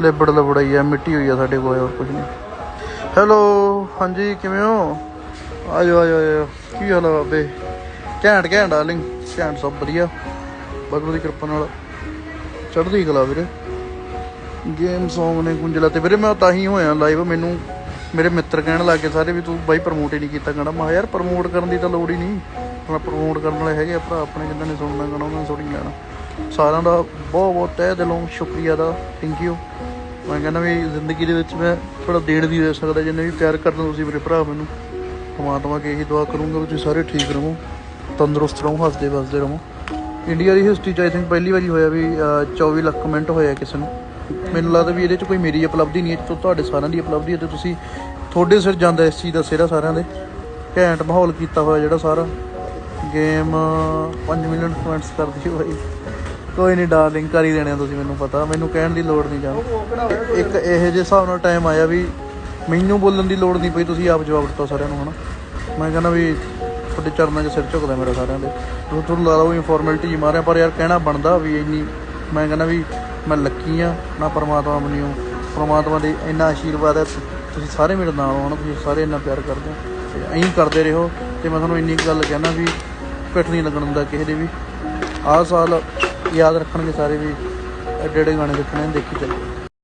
ਲਿਬੜ ਲਬੜਾਈ ਆ, ਮਿੱਟੀ ਹੋਈ ਆ ਸਾਡੇ ਕੋਲ, ਹੋਰ ਕੁਝ ਨਹੀਂ। ਹੈਲੋ ਹਾਂਜੀ, ਕਿਵੇਂ ਹੋ? ਆਜੋ ਆਜੋ ਆਜੋ। ਕੀ ਹਾਲ ਆ ਬਾਬੇ? ਘੈਂਟ ਘੈਂਟ ਡਾਰਲਿੰਗ ਘੈਂਟ ਸਭ ਵਧੀਆ। ਬਗਰੂ ਦੀ ਕਿਰਪਾ ਨਾਲ। ਚੜ੍ਹਦੀ ਕਲਾ ਵੀਰੇ। ਗੇਮ Song ਨੇ ਗੁੰਜਲਾ ਤੇ। ਵੀਰੇ, ਮੈਂ ਤਾਂ ਹੀ ਹੋਇਆ ਲਾਈਵ ਮੈਨੂੰ ਮੇਰੇ ਮਿੱਤਰ ਕਹਿਣ ਲੱਗੇ ਸਾਰੇ ਵੀ ਤੂੰ ਬਾਈ ਪ੍ਰਮੋਟ ਹੀ ਨਹੀਂ ਕੀਤਾ ਗਾਣਾ ਮੈਂ ਕਿਹਾ, ਯਾਰ ਪ੍ਰਮੋਟ ਕਰਨ ਦੀ ਤਾਂ ਲੋੜ ਹੀ ਨਹੀਂ। ਹੁਣ ਪ੍ਰਮੋਟ ਕਰਨ ਵਾਲੇ ਹੈਗੇ ਆ ਭਰਾ, ਆਪਣੇ ਜਿਨ੍ਹਾਂ ਨੇ ਸੁਣਨਾ ਗਾਣਾ ਉਹਨਾਂ ਨੇ ਸੁਣੀ ਲੈਣਾ। ਸਾਰਿਆਂ ਦਾ ਬਹੁਤ ਬਹੁਤ ਤਹਿ ਦਿਲੋਂ ਸ਼ੁਕਰੀਆ ਦਾ ਥੈਂਕ ਯੂ ਮੈਂ ਕਹਿੰਦਾ ਵੀ ਜ਼ਿੰਦਗੀ ਦੇ ਵਿੱਚ ਮੈਂ ਥੋੜਾ ਦੇਣ ਵੀ ਹੋ ਸਕਦਾ ਜਿੰਨੇ ਵੀ ਪਿਆਰ ਕਰਦੇ ਤੁਸੀਂ ਮੇਰੇ ਭਰਾ ਮੈਨੂੰ ਪਰਮਾਤਮਾ ਕੇ ਇਹੀ ਦੁਆ ਕਰੂੰਗਾ ਵੀ ਤੁਸੀਂ ਸਾਰੇ ਠੀਕ ਰਹੋ ਤੰਦਰੁਸਤ ਰਹੋ ਹੱਸਦੇ ਵਸਦੇ ਰਹੋ। ਇੰਡੀਆ ਦੀ ਹਿਸਟਰੀ ਚ ਆਈ ਥਿੰਕ ਪਹਿਲੀ ਵਾਰੀ ਹੋਇਆ ਵੀ ਅਹ, 24 ਲੱਖ ਕਮੈਂਟ ਹੋਇਆ ਕਿਸੇ ਨੂੰ। ਮੈਨੂੰ ਲੱਗਦਾ ਵੀ ਇਹਦੇ ਚ ਕੋਈ ਮੇਰੀ ਉਪਲਬਧੀ ਨਹੀਂ ਹੈ ਤੁਹਾਡੇ ਸਾਰਿਆਂ ਦੀ ਉਪਲਬਧੀ ਹੈ ਤੇ ਤੁਸੀਂ ਤੁਹਾਡੇ ਸਿਰ ਜਾਂਦਾ ਇਸ ਚੀਜ਼ ਦਾ ਸਿਹਰਾ ਸਾਰਿਆਂ ਦੇ। ਘੈਂਟ ਮਾਹੌਲ ਕੀਤਾ ਹੋਇਆ ਜਿਹੜਾ ਸਾਰਾ। ਗੇਮ 5 ਮਿਲੀਅਨ ਕਮੈਂਟਸ ਕਰਦੀ ਹੈ ਭਾਈ। ਕੋਈ ਨਹੀਂ ਡਾਰਲਿੰਗ ਕਰ ਹੀ ਦੇਣੇ ਆ ਤੁਸੀਂ, ਮੈਨੂੰ ਪਤਾ। ਮੈਨੂੰ ਕਹਿਣ ਦੀ ਲੋੜ ਨਹੀਂ ਜਾਂ। ਇੱਕ ਇਹੋ ਜਿਹੇ ਹਿਸਾਬ ਨਾਲ ਟਾਈਮ ਆਇਆ ਵੀ ਮੈਨੂੰ ਬੋਲਣ ਦੀ ਲੋੜ ਨਹੀਂ ਪਈ, ਤੁਸੀਂ ਆਪ ਜਵਾਬ ਦਿੱਤਾ ਸਾਰਿਆਂ ਨੂੰ, ਹਨਾ? ਮੈਂ ਕਹਿੰਦਾ ਵੀ ਤੁਹਾਡੇ ਚਰਨਾਂ 'ਚ ਸਿਰ ਝੁਕਦਾ ਮੇਰਾ ਸਾਰਿਆਂ ਦੇ। ਤੁਸੀਂ ਤੁਹਾਨੂੰ ਲਾ ਲਓ ਇਨਫੋਰਮੈਲਿਟੀ ਜੀ ਮਾਰਿਆ, ਪਰ ਯਾਰ ਕਹਿਣਾ ਬਣਦਾ ਵੀ ਇੰਨੀ ਮੈਂ ਕਹਿੰਦਾ ਵੀ ਮੈਂ ਲੱਕੀ ਆ, ਨਾ ਪਰਮਾਤਮਾ ਬਣਿਓ ਪਰਮਾਤਮਾ ਦੇ ਇੰਨਾ ਆਸ਼ੀਰਵਾਦ ਹੈ, ਤੁਸੀਂ ਸਾਰੇ ਮੇਰੇ ਨਾਲ ਹੋ ਨਾ ਤੁਸੀਂ ਸਾਰੇ ਇੰਨਾ ਪਿਆਰ ਕਰਦੇ ਹੋ। ਤੇ ਐਂ ਕਰਦੇ ਰਹੋ। ਤੇ ਮੈਂ ਤੁਹਾਨੂੰ ਇੰਨੀ ਕੁ ਗੱਲ ਕਹਿਣਾ ਵੀ ਪਿੱਠ ਨਹੀਂ ਲੱਗਣ ਦਿੰਦਾ ਕਿਸੇ ਦੇ ਵੀ। ਆਹ ਸਾਲ ਯਾਦ ਰੱਖਣਗੇ ਸਾਰੇ ਵੀ ਐਡੇ ਐਡੇ ਗਾਣੇ ਦੇਖਣੇ ਦੇਖੀ ਚੱਲੋ